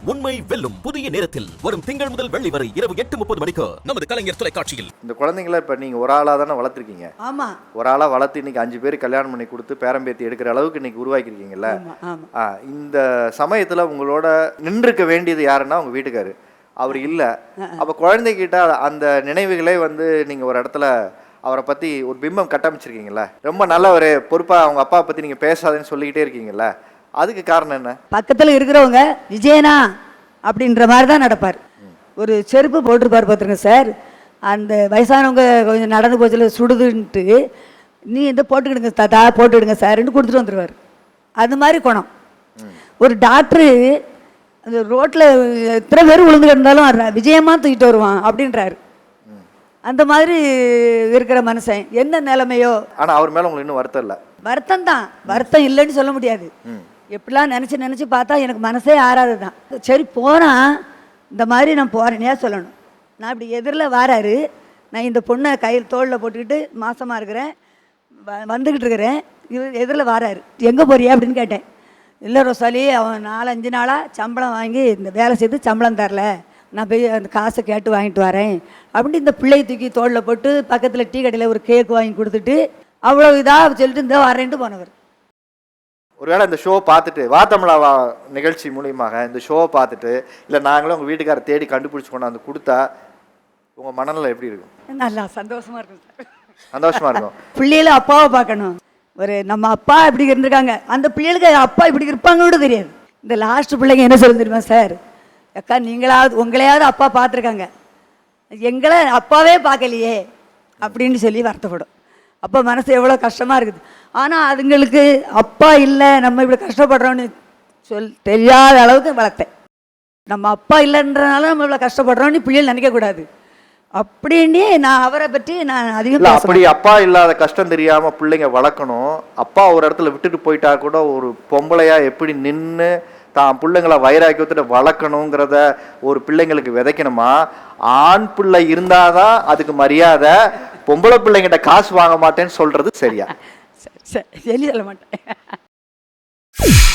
உண்மை வெல்லும் புதிய நேரத்தில் வரும் திங்கள் முதல் வெள்ளி வரை இரவு எட்டு முப்பது மணிக்கு நமது கலைஞர் தொலைக்காட்சியில். இந்த குழந்தைங்கள இப்போ நீங்கள் ஒரு ஆளாக தானே வளர்த்துருக்கீங்க. ஆமாம் ஒரு ஆளாக வளர்த்து இன்னைக்கு அஞ்சு பேர் கல்யாணம் பண்ணி கொடுத்து பேரம்பேத்தி எடுக்கிற அளவுக்கு இன்னைக்கு ஆ, இந்த சமயத்தில் உங்களோட நின்றுக்க வேண்டியது யாருன்னா உங்கள் வீட்டுக்காரு. அவர் இல்லை. அப்போ குழந்தைகிட்ட அந்த நினைவுகளே வந்து நீங்கள் ஒரு இடத்துல அவரை பற்றி ஒரு பிம்பம் கட்டமைச்சிருக்கீங்கல்ல? ரொம்ப நல்லவர் பொறுப்பாக அவங்க அப்பா பற்றி நீங்கள் பேசாதேன்னு சொல்லிக்கிட்டே இருக்கீங்கல்ல? அதுக்கு காரணம் என்ன? பக்கத்தில் இருக்கிறவங்க விஜயனா? அப்படின்ற மாதிரி தான் நடப்பார். ஒரு செருப்பு போட்டிருப்பார் பார்த்துருங்க சார். அந்த வயசானவங்க கொஞ்சம் நடந்து போச்சுல சுடுதுன்ட்டு நீ இந்த போட்டுக்கிடுங்க தாத்தா போட்டுக்கிடுங்க சார்ன்னு கொடுத்துட்டு வந்துடுவார் அது மாதிரி குணம். ஒரு டாக்டரு அந்த ரோட்டில் எத்தனை பேர் விழுந்து கிடந்தாலும் அவர் விஜயமா தூக்கிட்டு வருவான் அப்படின்றாரு. அந்த மாதிரி இருக்கிற மனுஷன் என்ன நிலைமையோ? ஆனால் அவர் மேலே உங்களுக்கு இன்னும் வருத்தம் இல்லை? வருத்தம் தான் வருத்தம் இல்லைன்னு சொல்ல முடியாது. எப்படிலாம் நினச்சி நினச்சி பார்த்தா எனக்கு மனசே ஆறாது தான் சரி போனால் இந்த மாதிரி நான் போகிறேனே சொல்லணும்? நான் இப்படி எதிரில் வாராரு. நான் இந்த பொண்ணை கையில் தோளில் போட்டுக்கிட்டு மாசமாக இருக்கிறேன். வ- வந்துக்கிட்டு இருக்கிறேன். இவர் எதிரில் வாராரு. எங்கே போறியா? அப்படின்னு கேட்டேன். இல்லை ரோசாலி அவன் நாலஞ்சு நாளாக சம்பளம் வாங்கி இந்த வேலை செய்து சம்பளம் தரல. நான் போய் அந்த காசை கேட்டு வாங்கிட்டு வரேன். அப்படின்ட்டு இந்த பிள்ளையை தூக்கி தோளில் போட்டு பக்கத்தில் டீ கடையில் ஒரு கேக் வாங்கி கொடுத்துட்டு அவ்வளோ இதாக சொல்லிட்டு இந்த வரேன்ட்டு போனவர். ஒருவேளை இந்த ஷோ பார்த்துட்டு வா தமிழா வா நிகழ்ச்சி மூலியமாக இந்த ஷோவை பார்த்துட்டு இல்லை நாங்களும் உங்கள் வீட்டுக்காரர் தேடி கண்டுபிடிச்சி கொண்டாந்து கொடுத்தா உங்கள் மனநிலை எப்படி இருக்கும்? நல்லா சந்தோஷமா இருக்கும் சார். சந்தோஷமா இருக்கும். பிள்ளைகள அப்பாவை பார்க்கணும். ஒரு நம்ம அப்பா இப்படி இருந்திருக்காங்க. அந்த பிள்ளைகளுக்கு அப்பா இப்படி இருப்பாங்க கூட தெரியாது. இந்த லாஸ்ட் பிள்ளைங்க என்ன சொல்லு தெரியுமா சார்? அக்கா நீங்களாவது உங்களையாவது அப்பா பார்த்துருக்காங்க. எங்களை அப்பாவே பார்க்கலையே அப்படின்னு சொல்லி வருத்தப்படும். அப்போ மனசு எவ்வளோ கஷ்டமாக இருக்குது. ஆனால் அதுங்களுக்கு அப்பா இல்லை நம்ம இப்படி கஷ்டப்படுறோன்னு சொல் தெரியாத அளவுக்கு வளர்த்தேன். நம்ம அப்பா இல்லைன்றனால நம்ம இவ்வளோ கஷ்டப்படுறோம்னு பிள்ளைகள் நினைக்கக்கூடாது அப்படின்னு நான் அவரை பற்றி நான் அதிகம் அப்படி அப்பா இல்லாத கஷ்டம் தெரியாம பிள்ளைங்க வளர்க்கணும். அப்பா ஒரு இடத்துல விட்டுட்டு போயிட்டா கூட ஒரு பொம்பளையா எப்படி நின்று தான் பிள்ளைங்கள வைராக்கியத்துல வளர்க்கணுங்கிறத ஒரு பிள்ளைங்களுக்கு விதைக்கணுமா? ஆண் பிள்ளை இருந்தாதான் அதுக்கு மரியாதை பொம்பளை பிள்ளைங்கிட்ட காசு வாங்க மாட்டேன்னு சொல்றது சரியா? சரி சரி சொல்ல மாட்டேன்.